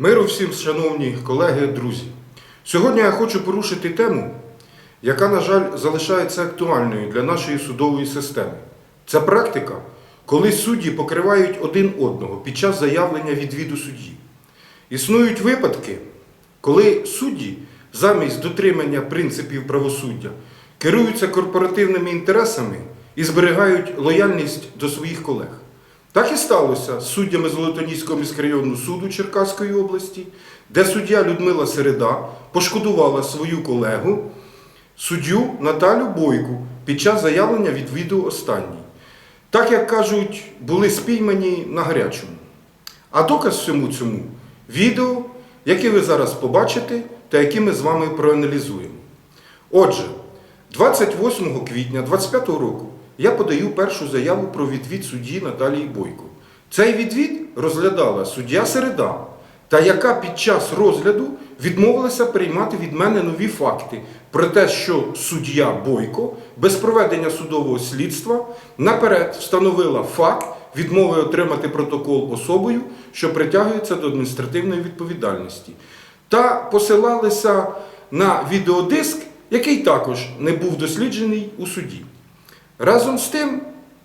Миру всім, шановні колеги, друзі. Сьогодні я хочу порушити тему, яка, на жаль, залишається актуальною для нашої судової системи. Це практика, коли судді покривають один одного під час заявлення відвіду судді. Існують випадки, коли судді замість дотримання принципів правосуддя керуються корпоративними інтересами і зберігають лояльність до своїх колег. Так і сталося з суддями Золотоніського міськрайонного суду Черкаської області, де суддя Людмила Середа пошкодувала свою колегу, суддю Наталю Бойку під час заявлення відвіду останній. Так, як кажуть, були спіймані на гарячому. А доказ всьому цьому відео, яке ви зараз побачите та яке ми з вами проаналізуємо. Отже, 28 квітня 2025 року я подаю першу заяву про відвід судді Наталії Бойко. Цей відвід розглядала суддя Середа, та яка під час розгляду відмовилася приймати від мене нові факти про те, що суддя Бойко без проведення судового слідства наперед встановила факт відмови отримати протокол особою, що притягується до адміністративної відповідальності, та посилалися на відеодиск, який також не був досліджений у суді. Разом з тим,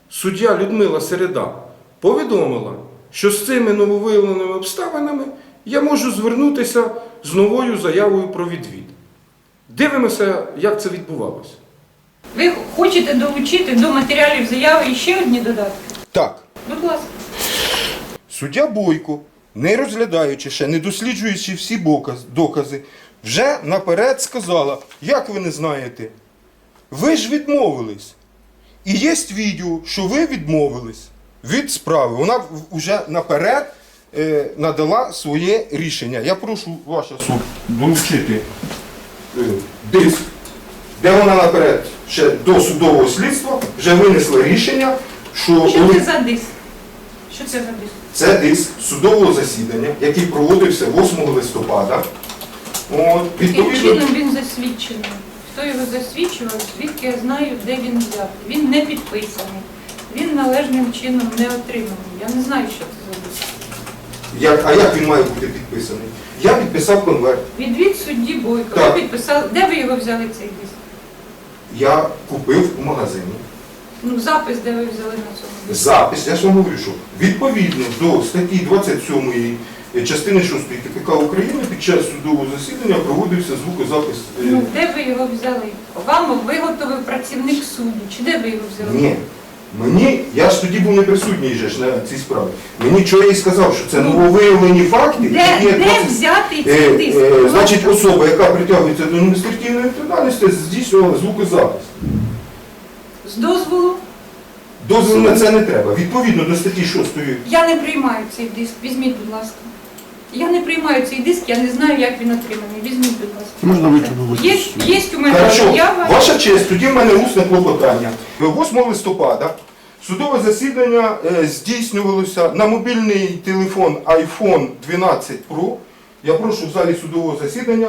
суддя Людмила Середа повідомила, що з цими нововиявленими обставинами я можу звернутися з новою заявою про відвід. Дивимося, як це відбувалося. Ви хочете долучити до матеріалів заяви ще одні додатки? Так, Будь ласка. суддя Бойко, не розглядаючи ще, не досліджуючи всі докази, вже наперед сказала, як ви не знаєте, ви ж відмовились. І є відео, що ви відмовились від справи. Вона вже наперед е, надала своє рішення. Я прошу ваша суд долучити е, диск, де вона наперед ще до судового слідства вже винесла рішення, що, Що це за диск? Що це за диск? це диск судового засідання, який проводився 8 листопада. От, Яким чином він засвідчений? Хто його засвідчував? Звідки я знаю, де він взяв? Він не підписаний. Він належним чином не отриманий. Я не знаю, що це за як, а як він має бути підписаний? Я підписав конверт. Відвід судді Бойко. Так. Ви підписали. Де ви його взяли цей диск? Я купив у магазині. Ну, запис, де ви взяли на цьому диску. Запис, я ж вам говорю, що відповідно до статті 27 частини 6 КПК України під час судового засідання проводився звукозапис. е, Ну, де ви його взяли? Вам виготовив працівник суду. Чи де ви його взяли? Ні. Мені, я ж тоді був не присутній же ж на цій справі. Мені чого я і сказав, що це Ну, нововиявлені факти. Де, які є де 20 взяти Е, цей диск? е, Значить, особа, яка притягується до адміністративної відповідальності, здійснювала звукозапис. З дозволу Дозвіл на це не треба. Відповідно до статті 6 я не приймаю цей диск. Візьміть, будь ласка. Я не приймаю цей диск, я не знаю, як він отриманий. Візьміть, будь ласка. Можна витребувати? Є, є у мене Хорошо, заява. ваша честь, тоді в мене усне клопотання. 8 листопада судове засідання е, здійснювалося на мобільний телефон iPhone 12 Pro. Я прошу в залі судового засідання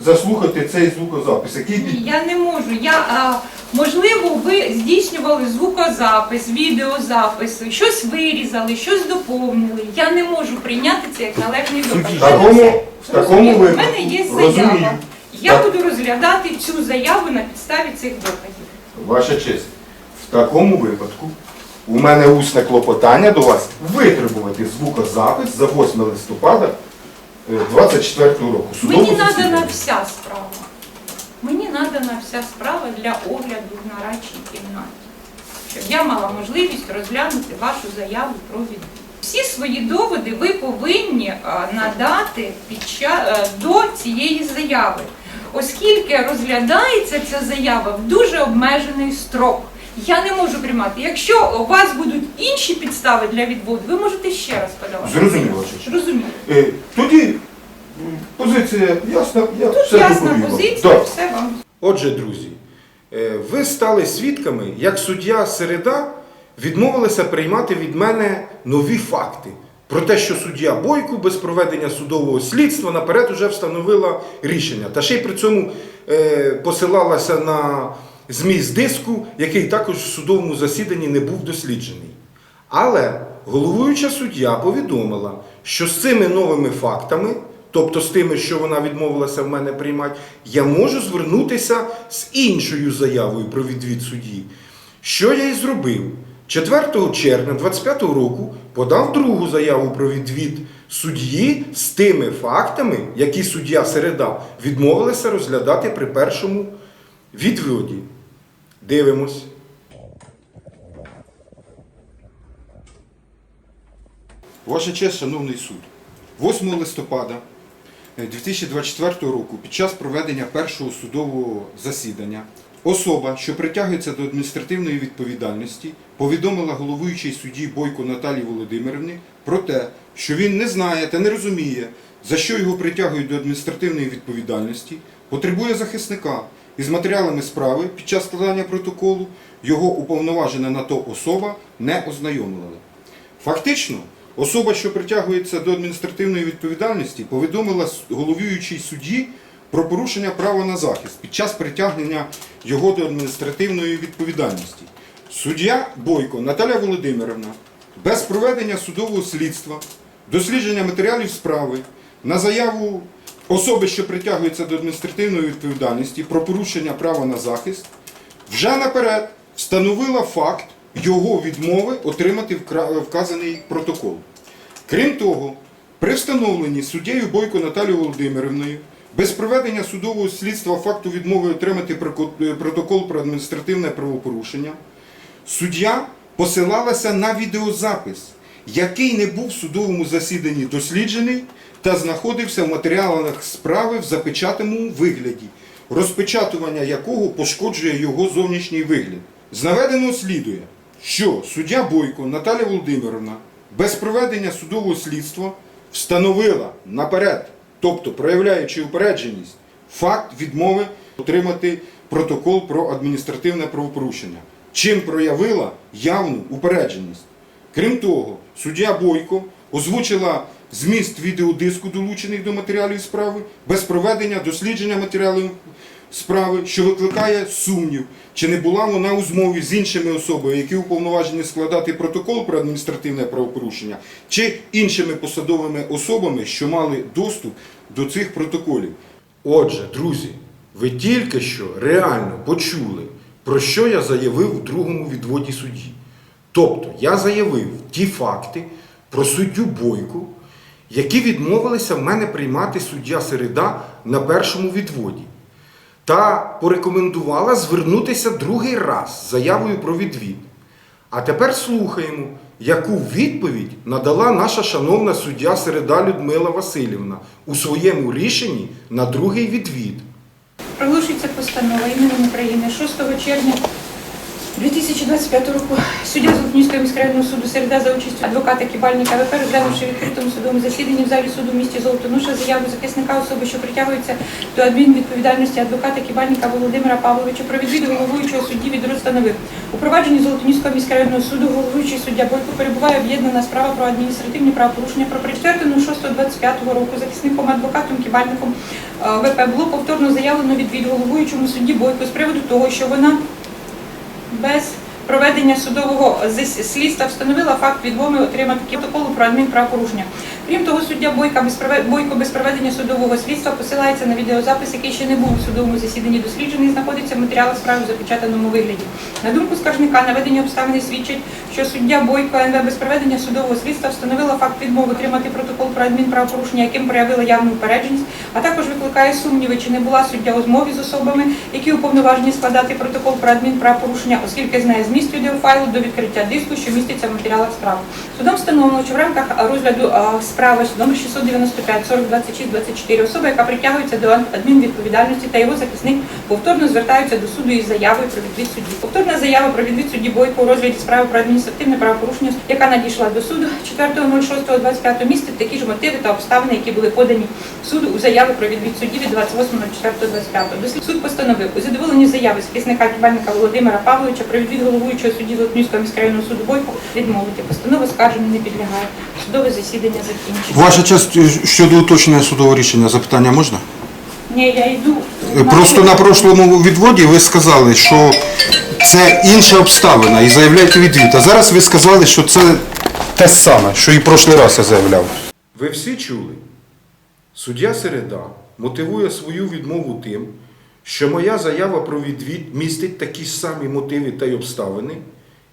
заслухати цей звукозапис, який Ні, я не можу. Я, а, можливо, ви здійснювали звукозапис, відеозаписи, щось вирізали, щось доповнили. Я не можу прийняти це як належний в такому, в такому випадку. У мене є розумію. заява. Я Так. буду розглядати цю заяву на підставі цих доказів. Ваша честь, в такому випадку у мене усне клопотання до вас витребувати звукозапис за 8 листопада 24 року. Мені Судового надана вся справа. Мені надана вся справа для огляду в нарадчій кімнаті, щоб я мала можливість розглянути вашу заяву про відвід. Всі свої доводи ви повинні надати під час, до цієї заяви, оскільки розглядається ця заява в дуже обмежений строк. Я не можу приймати. Якщо у вас будуть інші підстави для відводу, ви можете ще раз подавати. Зрозуміло, ваша Е, Тоді позиція ясна, я Тут все ясна доповів вам. позиція, Так. все вам Отже, друзі, е, ви стали свідками, як суддя Середа відмовилася приймати від мене нові факти. Про те, що суддя Бойко без проведення судового слідства наперед уже встановила рішення. Та ще й при цьому е, посилалася на зміст диску, який також в судовому засіданні не був досліджений. Але головуюча суддя повідомила, що з цими новими фактами, тобто з тими, що вона відмовилася в мене приймати, я можу звернутися з іншою заявою про відвід судді. Що я і зробив? 4 червня 2025 року подав другу заяву про відвід судді з тими фактами, які суддя Середа відмовилася розглядати при першому відводі. Дивимось. Ваша честь, шановний суд, 8 листопада е, 2024 року під час проведення першого судового засідання особа, що притягується до адміністративної відповідальності, повідомила головуючій судді Бойко Наталії Володимирівні про те, що він не знає та не розуміє, за що його притягують до адміністративної відповідальності, потребує захисника із матеріалами справи під час складання протоколу, його уповноважена на то особа не ознайомила. Фактично, особа, що притягується до адміністративної відповідальності, повідомила головуючій судді про порушення права на захист під час притягнення його до адміністративної відповідальності. Суддя Бойко Наталя Володимирівна без проведення судового слідства, дослідження матеріалів справи на заяву особи, що притягується до адміністративної відповідальності про порушення права на захист, вже наперед встановила факт його відмови отримати вказаний протокол. Крім того, при встановленні суддєю Бойко Наталією Володимирівною без проведення судового слідства факту відмови отримати протокол про адміністративне правопорушення, суддя посилалася на відеозапис, який не був в судовому засіданні досліджений та знаходився в матеріалах справи в запечатаному вигляді, розпечатування якого пошкоджує його зовнішній вигляд. З наведеного слідує, що суддя Бойко Наталя Володимировна без проведення судового слідства встановила наперед, тобто проявляючи упередженість, факт відмови отримати протокол про адміністративне правопорушення, чим проявила явну упередженість. Крім того, суддя Бойко озвучила зміст відеодиску, долучених до матеріалів справи, без проведення дослідження матеріалів справи, що викликає сумнів, чи не була вона у змові з іншими особами, які уповноважені складати протокол про адміністративне правопорушення, чи іншими посадовими особами, що мали доступ до цих протоколів. Отже, друзі, ви тільки що реально почули, про що я заявив у другому відводі судді. Тобто я заявив ті факти про суддю Бойку, які відмовилися в мене приймати суддя Середа на першому відводі, та порекомендувала звернутися другий раз з заявою про відвід. А тепер слухаємо, яку відповідь надала наша шановна суддя Середа Людмила Васильівна у своєму рішенні на другий відвід. Проголошується постанова іменем України 6 червня 2025 року суддя Золотнівського міськрайонного суду Середа за участю адвоката Кібальника ВП, розглянувши відкритому судовому засіданні в залі суду в місті Золотоноша заяву захисника особи, що притягується до адмінвідповідальності адвоката Кібальника Володимира Павловича про відвід головуючого судді від розстановив. У провадженні Золотоніського міськрайонного суду головуючий суддя Бойко перебуває об'єднана справа про адміністративні правопорушення про причетну 6.25 року захисником адвокатом Кібальником е, ВП було повторно заявлено відвід головуючому судді Бойко з приводу того, що вона без проведення судового слідства встановила факт відвоми отримати протоколу про адмінправопорушення. Крім того, суддя Бойко без проведення судового слідства посилається на відеозапис, який ще не був у судовому засіданні досліджений, знаходиться в матеріалах справи в запечатаному вигляді. На думку скаржника, наведені обставини свідчать, що суддя Бойко НВ без проведення судового слідства встановила факт відмови отримати протокол про адмінправопорушення, яким проявила явну упередженість, а також викликає сумніви, чи не була суддя у змові з особами, які уповноважені складати протокол про адмінправопорушення, оскільки знає зміст відеофайлу до відкриття диску, що міститься в матеріалах справи. Судом встановлено, що в рамках розгляду справи номер 695 40 26 24 особа, яка притягується до адмінвідповідальності та його захисник повторно звертаються до суду із заявою про відвід судді. Повторна заява про відвід судді Бойко у розгляді справи про адміністративне правопорушення, яка надійшла до суду 4.06.25 містить такі ж мотиви та обставини, які були подані суду у заяві про відвід судді від 28.04.25. Дослід суд постановив у задоволенні заяви захисника Кібальника Володимира Павловича про відвід головуючого судді Золотнівського міськрайонного суду Бойко відмовити. Постанова скарження не підлягає. Судове засідання закінчено. Ваша честь щодо уточнення судового рішення запитання можна? Ні, я йду. Просто на прошлому відводі ви сказали, що це інша обставина і заявляєте відвід. А зараз ви сказали, що це те саме, що і прошлий раз я заявляв. Ви всі чули? Суддя Середа мотивує свою відмову тим, що моя заява про відвід містить такі ж самі мотиви та й обставини,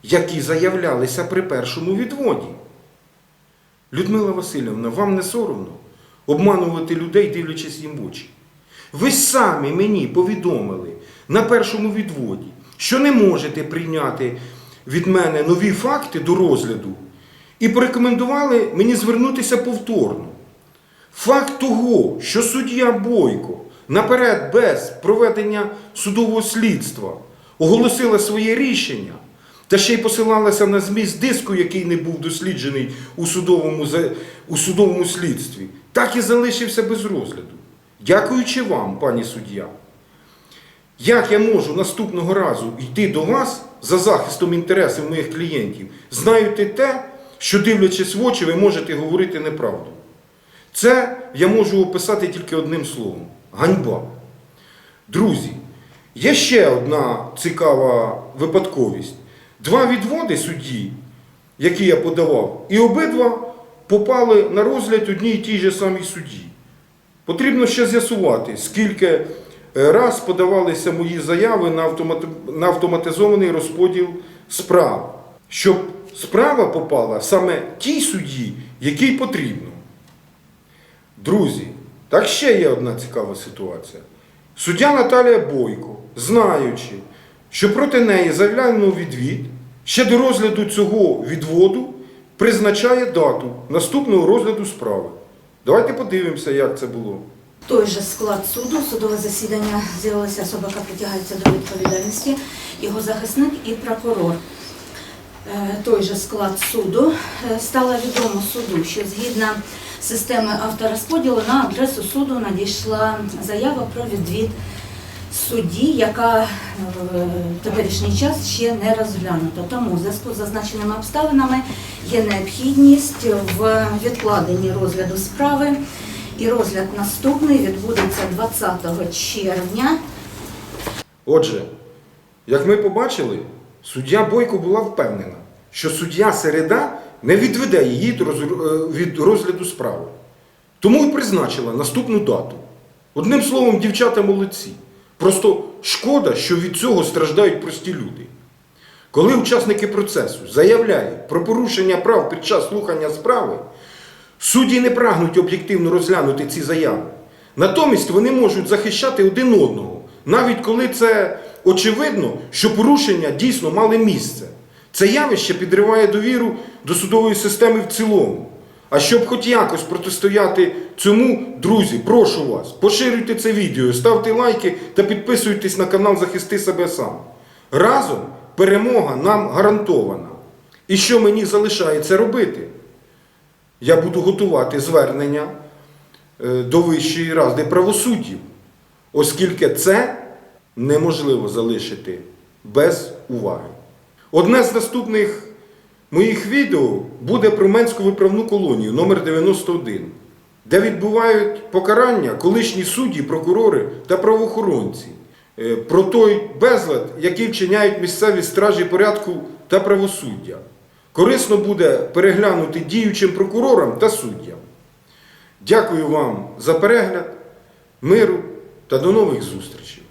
які заявлялися при першому відводі. Людмила Васильівна, вам не соромно обманувати людей, дивлячись їм в очі. Ви самі мені повідомили на першому відводі, що не можете прийняти від мене нові факти до розгляду і порекомендували мені звернутися повторно. Факт того, що суддя Бойко наперед без проведення судового слідства оголосила своє рішення та ще й посилалася на зміст диску, який не був досліджений у судовому, у судовому слідстві, так і залишився без розгляду. Дякуючи вам, пані суддя. Як я можу наступного разу йти до вас за захистом інтересів моїх клієнтів, знаючи те, що дивлячись в очі, ви можете говорити неправду? Це я можу описати тільки одним словом ганьба. Друзі, є ще одна цікава випадковість. Два відводи судді, які я подавав, і обидва попали на розгляд одній і тій же самій судді. Потрібно ще з'ясувати, скільки е, раз подавалися мої заяви на, автоматизований розподіл справ, щоб справа попала саме тій судді, якій потрібно. Друзі, так ще є одна цікава ситуація. Суддя Наталія Бойко, знаючи, що проти неї заявляємо відвід, ще до розгляду цього відводу призначає дату наступного розгляду справи. Давайте подивимося, як це було. Той же склад суду, судове засідання з'явилася особа, яка притягається до відповідальності, його захисник і прокурор. Е, Той же склад суду Е, стало відомо суду, що згідно системи авторозподілу на адресу суду надійшла заява про відвід судді, яка в теперішній час ще не розглянута. Тому в зв'язку з зазначеними обставинами є необхідність в відкладенні розгляду справи. І розгляд наступний відбудеться 20 червня. Отже, як ми побачили, суддя Бойко була впевнена, що суддя Середа не відведе її роз- е, від розгляду справи. Тому і призначила наступну дату. Одним словом, дівчата молодці. Просто шкода, що від цього страждають прості люди. Коли учасники процесу заявляють про порушення прав під час слухання справи, судді не прагнуть об'єктивно розглянути ці заяви. Натомість вони можуть захищати один одного, навіть коли це очевидно, що порушення дійсно мали місце. Це явище підриває довіру до судової системи в цілому. А щоб хоч якось протистояти цьому, друзі, прошу вас, поширюйте це відео, ставте лайки та підписуйтесь на канал Захисти себе сам. Разом перемога нам гарантована. І що мені залишається робити? Я буду готувати звернення е, до Вищої ради правосуддів, оскільки це неможливо залишити без уваги. Одне з наступних моїх відео буде про Менську виправну колонію номер 91 де відбувають покарання колишні судді, прокурори та правоохоронці, е, про той безлад, який вчиняють місцеві стражі порядку та правосуддя. Корисно буде переглянути діючим прокурорам та суддям. Дякую вам за перегляд, миру та до нових зустрічей!